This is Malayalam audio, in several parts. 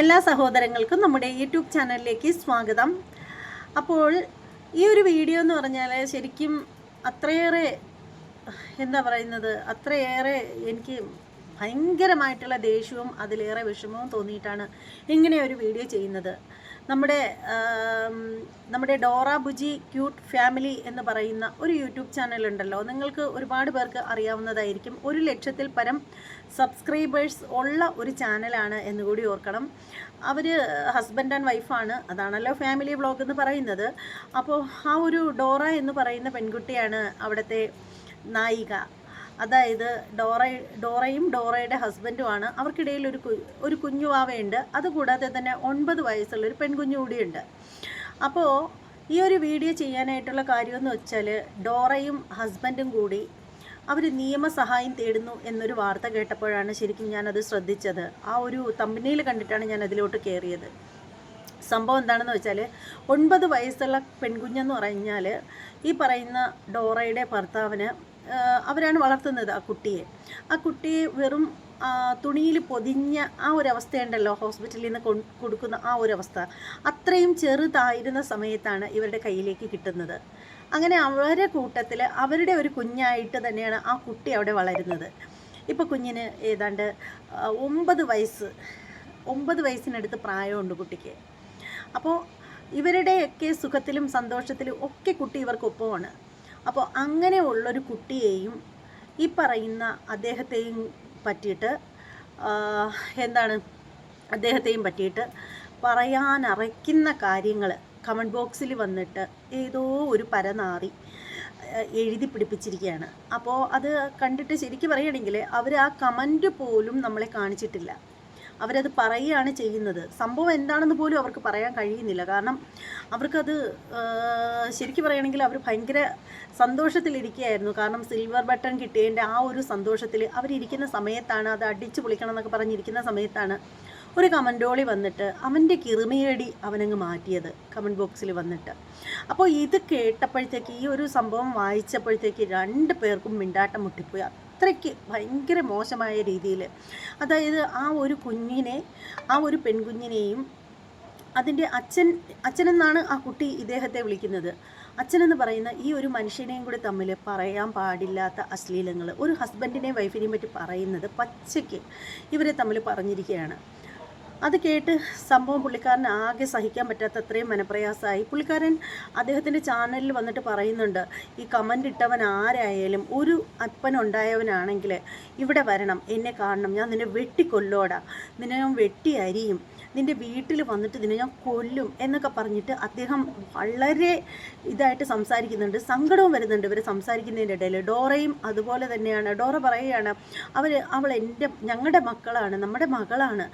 എല്ലാ സഹോദരങ്ങൾക്കും നമ്മുടെ യൂട്യൂബ് ചാനലിലേക്ക് സ്വാഗതം. അപ്പോൾ ഈ ഒരു വീഡിയോ എന്ന് പറഞ്ഞാൽ ശരിക്കും അത്രയേറെ എന്താ പറയുന്നത് അത്രയേറെ എനിക്ക് ഭയങ്കരമായിട്ടുള്ള ദേഷ്യവും അതിലേറെ വിഷമവും തോന്നിയിട്ടാണ് ഇങ്ങനെ ഒരു വീഡിയോ ചെയ്യുന്നത്. നമ്മുടെ നമ്മുടെ ഡോറ ബുജി ക്യൂട്ട് ഫാമിലി എന്ന് പറയുന്ന ഒരു യൂട്യൂബ് ചാനലുണ്ടല്ലോ നിങ്ങൾക്ക് ഒരുപാട് പേർക്ക് അറിയാവുന്നതായിരിക്കും. ഒരു ലക്ഷത്തിൽ പരം സബ്സ്ക്രൈബേഴ്സ് ഉള്ള ഒരു ചാനലാണ് എന്നുകൂടി ഓർക്കണം. അവർ ഹസ്ബൻഡ് ആൻഡ് വൈഫാണ് അതാണല്ലോ ഫാമിലി ബ്ലോഗ് എന്ന് പറയുന്നത്. അപ്പോൾ ആ ഒരു ഡോറ എന്ന് പറയുന്ന പെൺകുട്ടിയാണ് അവിടുത്തെ നായിക. അതായത് ഡോറ ഡോറയും ഡോറയുടെ ഹസ്ബൻഡുമാണ്. അവർക്കിടയിൽ ഒരു ഒരു കുഞ്ഞുവാവയുണ്ട് അതുകൂടാതെ തന്നെ ഒൻപത് വയസ്സുള്ള ഒരു പെൺകുഞ്ഞു കൂടിയുണ്ട്. അപ്പോൾ ഈ ഒരു വീഡിയോ ചെയ്യാനായിട്ടുള്ള കാര്യമെന്ന് വെച്ചാൽ ഡോറയും ഹസ്ബൻഡും കൂടി അവർ നിയമസഹായം തേടുന്നു എന്നൊരു വാർത്ത കേട്ടപ്പോഴാണ് ശരിക്കും ഞാനത് ശ്രദ്ധിച്ചത്. ആ ഒരു തമ്പനിയിൽ കണ്ടിട്ടാണ് ഞാൻ അതിലോട്ട് കയറിയത് സംഭവം എന്താണെന്ന് വെച്ചാൽ ഒൻപത് വയസ്സുള്ള പെൺകുഞ്ഞെന്ന് പറഞ്ഞാൽ ഈ പറയുന്ന ഡോറയുടെ ഭർത്താവിന് അവരാണ് വളർത്തുന്നത് ആ കുട്ടിയെ. ആ കുട്ടിയെ വെറും തുണിയിൽ പൊതിഞ്ഞ ആ ഒരു അവസ്ഥയുണ്ടല്ലോ ഹോസ്പിറ്റലിൽ നിന്ന് കൊടുക്കുന്ന ആ ഒരു അവസ്ഥ അത്രയും ചെറുതായിരുന്ന സമയത്താണ് ഇവരുടെ കയ്യിലേക്ക് കിട്ടുന്നത്. അങ്ങനെ അവരുടെ കൂട്ടത്തിൽ അവരുടെ ഒരു കുഞ്ഞായിട്ട് തന്നെയാണ് ആ കുട്ടി അവിടെ വളരുന്നത്. ഇപ്പോൾ കുഞ്ഞിന് ഏതാണ്ട് ഒമ്പത് വയസ്സ് ഒമ്പത് വയസ്സിനടുത്ത് പ്രായമുണ്ട് കുട്ടിക്ക്. അപ്പോൾ ഇവരുടെയൊക്കെ സുഖത്തിലും സന്തോഷത്തിലും ഒക്കെ കുട്ടി ഇവർക്കൊപ്പമാണ്. അപ്പോൾ അങ്ങനെ ഉള്ളൊരു കുട്ടിയെയും ഈ പറയുന്ന അദ്ദേഹത്തെയും പറ്റിയിട്ട് എന്താണ്? അദ്ദേഹത്തെയും പറ്റിയിട്ട് പറയാനറയ്ക്കുന്ന കാര്യങ്ങൾ കമന്റ് ബോക്സിൽ വന്നിട്ട് ഏതോ ഒരു പരനാറി എഴുതി പിടിപ്പിച്ചിരിക്കുകയാണ്. അപ്പോൾ അത് കണ്ടിട്ട് ശരിക്കും പറയുകയാണെങ്കിൽ അവർ ആ കമന്റ് പോലും നമ്മളെ കാണിച്ചിട്ടില്ല. അവരത് പറയുകയാണ് ചെയ്യുന്നത്. സംഭവം എന്താണെന്ന് പോലും അവർക്ക് പറയാൻ കഴിയുന്നില്ല. കാരണം അവർക്കത് ശരിക്കും പറയുകയാണെങ്കിൽ അവർ ഭയങ്കര സന്തോഷത്തിലിരിക്കുകയായിരുന്നു. കാരണം സിൽവർ ബട്ടൺ കിട്ടിയതിന്റെ ആ ഒരു സന്തോഷത്തിൽ അവരിരിക്കുന്ന സമയത്താണ് അത് അടിച്ചു പൊളിക്കണം എന്നൊക്കെ പറഞ്ഞിരിക്കുന്ന സമയത്താണ് ഒരു കമന്റോളി വന്നിട്ട് അവന്റെ കിറുമിയടി അവനങ്ങ് മാറ്റിയത് കമന്റ് ബോക്സിൽ വന്നിട്ട്. അപ്പോൾ ഇത് കേട്ടപ്പോഴത്തേക്ക് ഈ ഒരു സംഭവം വായിച്ചപ്പോഴത്തേക്ക് രണ്ട് പേർക്കും മിണ്ടാട്ടം മുട്ടിപ്പോയി. അത്രയ്ക്ക് ഭയങ്കര മോശമായ രീതിയിൽ. അതായത് ആ ഒരു കുഞ്ഞിനെ ആ ഒരു പെൺകുഞ്ഞിനെയും അതിന്റെ അച്ഛൻ അച്ഛനെന്നാണ് ആ കുട്ടി ഇദ്ദേഹത്തെ വിളിക്കുന്നത്. അച്ഛനെന്ന് പറയുന്ന ഈ ഒരു മനുഷ്യനെയും കൂടി തമ്മിൽ പറയാൻ പാടില്ലാത്ത അശ്ലീലങ്ങൾ. ഒരു ഹസ്ബൻഡിനെയും വൈഫിനെയും പറ്റി പറയുന്നത് പച്ചയ്ക്ക് ഇവരെ തമ്മിൽ പറഞ്ഞിരിക്കുകയാണ്. അത് കേട്ട് സംഭവം പുള്ളിക്കാരൻ ആകെ സഹിക്കാൻ പറ്റാത്ത അത്രയും മനപ്രയാസമായി. പുള്ളിക്കാരൻ അദ്ദേഹത്തിന്റെ ചാനലിൽ വന്നിട്ട് പറയുന്നുണ്ട് ഈ കമന്റ് ഇട്ടവൻ ആരായാലും ഒരു അപ്പനുണ്ടായവനാണെങ്കിൽ ഇവിടെ വരണം എന്നെ കാണണം ഞാൻ നിന്നെ വെട്ടിക്കൊല്ലോടാ നിന്നെ ഞാൻ വെട്ടി അരിയും നിന്റെ വീട്ടിൽ വന്നിട്ട് നിന്നെ ഞാൻ കൊല്ലും എന്നൊക്കെ പറഞ്ഞിട്ട് അദ്ദേഹം വളരെ ഇതായിട്ട് സംസാരിക്കുന്നുണ്ട്. സങ്കടവും വരുന്നുണ്ട് ഇവർ സംസാരിക്കുന്നതിന്റെ ഇടയിൽ ഡോറയും അതുപോലെ തന്നെയാണ്. ഡോറ പറയുകയാണ് അവർ അവൾ എന്റെ ഞങ്ങളുടെ മക്കളാണ് നമ്മുടെ മകളാണ്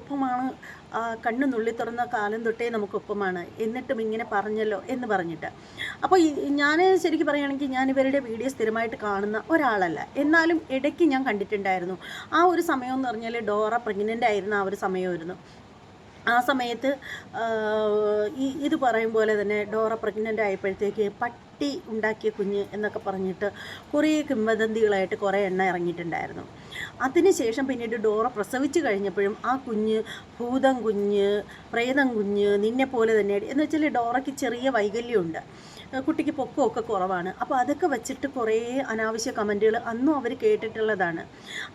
നമുക്കൊപ്പമാണ് കണ്ണു നുള്ളി തുറന്ന കാലം തൊട്ടേ നമുക്കൊപ്പമാണ്. എന്നിട്ടും ഇങ്ങനെ പറഞ്ഞല്ലോ എന്ന് പറഞ്ഞിട്ട്. അപ്പോൾ ഞാൻ ശരിക്കും പറയുകയാണെങ്കിൽ ഞാൻ ഇവരുടെ വീഡിയോ സ്ഥിരമായിട്ട് കാണുന്ന ഒരാളല്ല. എന്നാലും ഇടയ്ക്ക് ഞാൻ കണ്ടിട്ടുണ്ടായിരുന്നു. ആ ഒരു സമയം എന്ന് പറഞ്ഞാൽ ഡോറ പ്രഗ്നന്റ് ആയിരുന്ന ആ ഒരു സമയമായിരുന്നു. ആ സമയത്ത് ഈ ഇത് പറയും പോലെ തന്നെ ഡോറ പ്രഗ്നന്റ് ആയപ്പോഴത്തേക്ക് പട്ടി ഉണ്ടാക്കിയ കുഞ്ഞ് എന്നൊക്കെ പറഞ്ഞിട്ട് കുറേ കിംവദന്തികളായിട്ട് കുറേ എണ്ണ ഇറങ്ങിയിട്ടുണ്ടായിരുന്നു. അതിനുശേഷം പിന്നീട് ഡോറ പ്രസവിച്ച് കഴിഞ്ഞപ്പോഴും ആ കുഞ്ഞ് ഭൂതം കുഞ്ഞ് പ്രേതം കുഞ്ഞ് നിന്നെ പോലെ തന്നെ എന്ന് വെച്ചാൽ ഡോറയ്ക്ക് ചെറിയ വൈകല്യമുണ്ട്. കുട്ടിക്ക് പൊക്കമൊക്കെ കുറവാണ്. അപ്പോൾ അതൊക്കെ വെച്ചിട്ട് കുറേ അനാവശ്യ കമന്റുകൾ അന്നും അവർ കേട്ടിട്ടുള്ളതാണ്.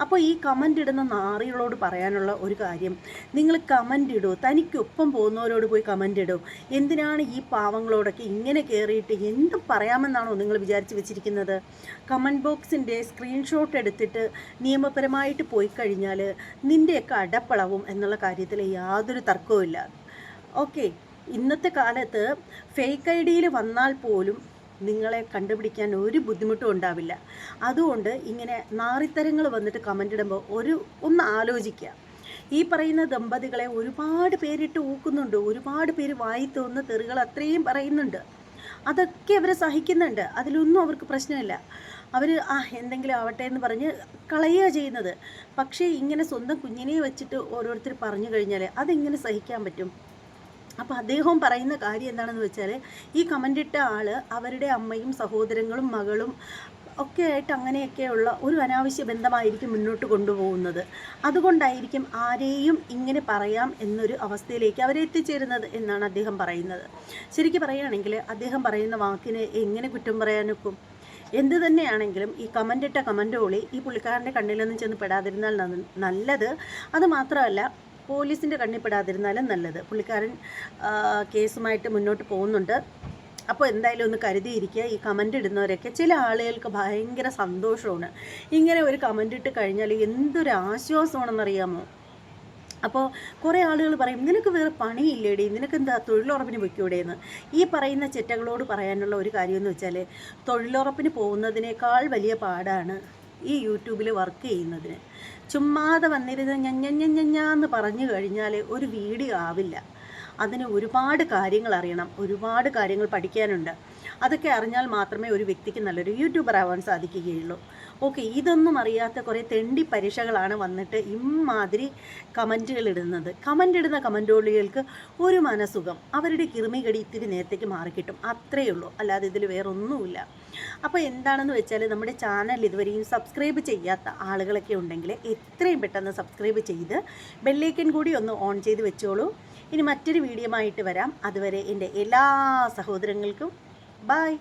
അപ്പോൾ ഈ കമന്റ് ഇടുന്ന നാറികളോട് പറയാനുള്ള ഒരു കാര്യം നിങ്ങൾ കമന്റ് ഇടൂ തനിക്കൊപ്പം പോകുന്നവരോട് പോയി കമന്റ് ഇടൂ. എന്തിനാണ് ഈ പാവങ്ങളോടൊക്കെ ഇങ്ങനെ കയറിയിട്ട് എന്ത് പറയാമെന്നാണോ നിങ്ങൾ വിചാരിച്ച് വെച്ചിരിക്കുന്നത്? കമന്റ് ബോക്സിന്റെ സ്ക്രീൻഷോട്ട് എടുത്തിട്ട് നിയമപരമായിട്ട് പോയി കഴിഞ്ഞാൽ നിന്റെയൊക്കെ അടപ്പളവും എന്നുള്ള കാര്യത്തിൽ യാതൊരു തർക്കവുമില്ല. ഓക്കെ ഇന്നത്തെ കാലത്ത് ഫേക്ക് ഐ ഡിയിൽ വന്നാൽ പോലും നിങ്ങളെ കണ്ടുപിടിക്കാൻ ഒരു ബുദ്ധിമുട്ടും ഉണ്ടാവില്ല. അതുകൊണ്ട് ഇങ്ങനെ നാറിത്തരങ്ങൾ വന്നിട്ട് കമന്റ് ഇടുമ്പോൾ ഒരു ഒന്ന് ആലോചിക്കുക. ഈ പറയുന്ന ദമ്പതികളെ ഒരുപാട് പേരിട്ട് ഊക്കുന്നുണ്ട് ഒരുപാട് പേര് വായി തോന്നുന്ന തെറികൾ അത്രയും പറയുന്നുണ്ട്. അതൊക്കെ അവർ സഹിക്കുന്നുണ്ട്. അതിലൊന്നും അവർക്ക് പ്രശ്നമില്ല. അവർ ആ എന്തെങ്കിലും ആവട്ടെ എന്ന് പറഞ്ഞ് കളയുക ചെയ്യുന്നത്. പക്ഷേ ഇങ്ങനെ സ്വന്തം കുഞ്ഞിനെ വെച്ചിട്ട് ഓരോരുത്തർ പറഞ്ഞു കഴിഞ്ഞാൽ അതെങ്ങനെ സഹിക്കാൻ പറ്റും? അപ്പോൾ അദ്ദേഹം പറയുന്ന കാര്യം എന്താണെന്ന് വെച്ചാൽ ഈ കമന്റ് ഇട്ട ആൾ അവരുടെ അമ്മയും സഹോദരങ്ങളും മകളും ഒക്കെ ആയിട്ട് അങ്ങനെയൊക്കെയുള്ള ഒരു അനാവശ്യ ബന്ധമായിരിക്കും മുന്നോട്ട് കൊണ്ടുപോകുന്നത്. അതുകൊണ്ടായിരിക്കും ആരെയും ഇങ്ങനെ പറയാം എന്നൊരു അവസ്ഥയിലേക്ക് അവരെ എത്തിച്ചേരുന്നത് എന്നാണ് അദ്ദേഹം പറയുന്നത്. ശരിക്കും പറയുകയാണെങ്കിൽ അദ്ദേഹം പറയുന്ന വാക്കിനെ എങ്ങനെ കുറ്റം പറയാനൊക്കും എന്ത് തന്നെയാണെങ്കിലും ഈ കമന്റ് ഓളി ഈ പുള്ളിക്കാരന്റെ കണ്ണിലൊന്നും ചെന്ന് പെടാതിരുന്നാൽ നല്ലത്. അത് മാത്രമല്ല പോലീസിന്റെ കണ്ണിൽ പെടാതിരുന്നാലും നല്ലത്. പുള്ളിക്കാരൻ കേസുമായിട്ട് മുന്നോട്ട് പോകുന്നുണ്ട്. അപ്പോൾ എന്തായാലും ഒന്ന് കരുതിയിരിക്കുക ഈ കമന്റ് ഇടുന്നവരൊക്കെ. ചില ആളുകൾക്ക് ഭയങ്കര സന്തോഷമാണ്. ഇങ്ങനെ ഒരു കമന്റ് ഇട്ട് കഴിഞ്ഞാൽ എന്തൊരു ആശ്വാസമാണെന്നറിയാമോ? അപ്പോൾ കുറേ ആളുകൾ പറയും നിനക്ക് വേറെ പണിയില്ലേടി നിനക്ക് എന്താ തൊഴിലുറപ്പിന് പൊയ്ക്കൂടെയെന്ന് ഈ പറയുന്ന ചെറ്റകളോട് പറയാനുള്ള ഒരു കാര്യമെന്ന് വെച്ചാൽ തൊഴിലുറപ്പിന് പോകുന്നതിനേക്കാൾ വലിയ പാടാണ് ഈ യൂട്യൂബിൽ വർക്ക് ചെയ്യുന്നതിന്. ചുമ്മാതെ വന്നിരുന്ന് ഞഞ്ഞഞ്ഞഞ്ഞഞ്ഞാന്ന് പറഞ്ഞു കഴിഞ്ഞാൽ ഒരു വീഡിയോ ആവില്ല. അതിന് ഒരുപാട് കാര്യങ്ങൾ അറിയണം ഒരുപാട് കാര്യങ്ങൾ പഠിക്കാനുണ്ട്. അതൊക്കെ അറിഞ്ഞാൽ മാത്രമേ ഒരു വ്യക്തിക്ക് നല്ലൊരു യൂട്യൂബർ ആവാൻ സാധിക്കുകയുള്ളൂ. ഓക്കെ ഇതൊന്നും അറിയാത്ത കുറേ തെണ്ടി പരീക്ഷകളാണ് വന്നിട്ട് ഇമാതിരി കമന്റുകൾ ഇടുന്നത്. കമന്റ് ഇടുന്ന കമന്റോളികൾക്ക് ഒരു മനസുഖം അവരുടെ കിറുമികടി ഇത്തിരി നേരത്തേക്ക് മാറിക്കിട്ടും. അത്രയേ ഉള്ളൂ. അല്ലാതെ ഇതിൽ വേറെ ഒന്നുമില്ല അപ്പോൾ എന്താണെന്ന് വെച്ചാൽ നമ്മുടെ ചാനൽ ഇതുവരെയും സബ്സ്ക്രൈബ് ചെയ്യാത്ത ആളുകളൊക്കെ ഉണ്ടെങ്കിൽ എത്രയും പെട്ടെന്ന് സബ്സ്ക്രൈബ് ചെയ്ത് ബെല്ലേക്കൻ കൂടി ഒന്ന് ഓൺ ചെയ്ത് വെച്ചോളൂ. ഇനി മറ്റൊരു വീഡിയോ ആയിട്ട് വരാം. അതുവരെ എന്റെ എല്ലാ സഹോദരങ്ങൾക്കും ബൈ.